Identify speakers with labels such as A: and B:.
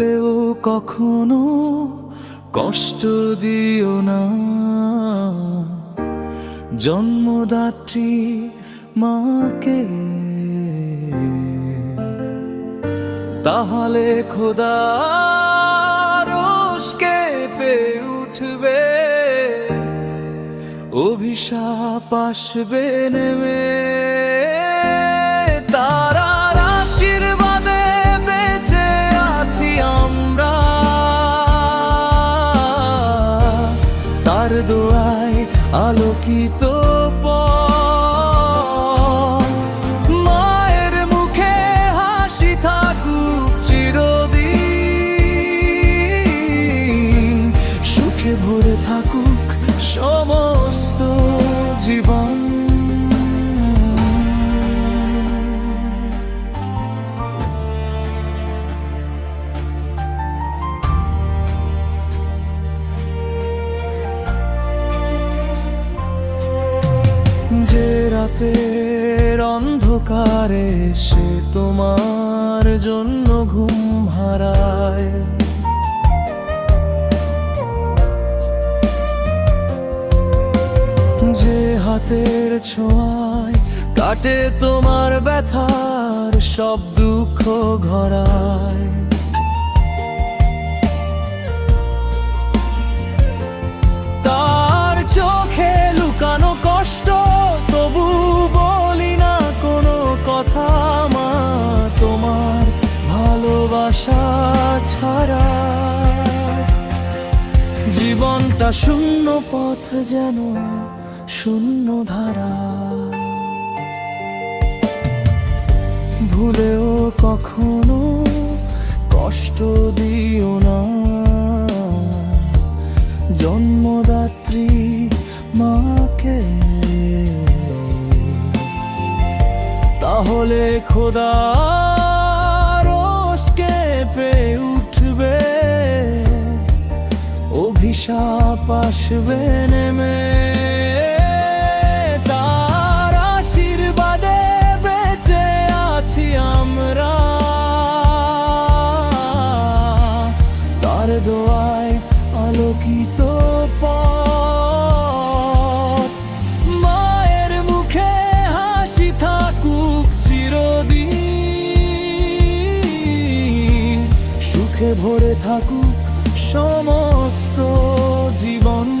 A: ভুলেও কখনো কষ্ট দিও না। জন্মদাত্রী মাকে তাহলে খোদা রোষকে পে উঠবে, অভিশাপ আসবে নেমে। আলোকিত রাতের অন্ধকারে সে তোমার জন্য ঘুম হারায়। যে হাতের ছোঁয়ায় কাটে তোমার ব্যথার সব দুঃখ ঘরায়। তোমার ভালোবাসা ছাড়া জীবনটা শূন্য পথ যেন শূন্য ধারা। ভুলেও কখনো কষ্ট দিও না। জন্মদাত্রী মাকে। তাহলে খোদা অভিশাপ আসবে নেমে তার আশীর্বাদে বেঁচে আছি আমরা তার দোয়ায় আলোকিত পথ মুখে হাসি থাকুক চিরদিন। সুখে ভরে থাকুক সমস্ত জীবন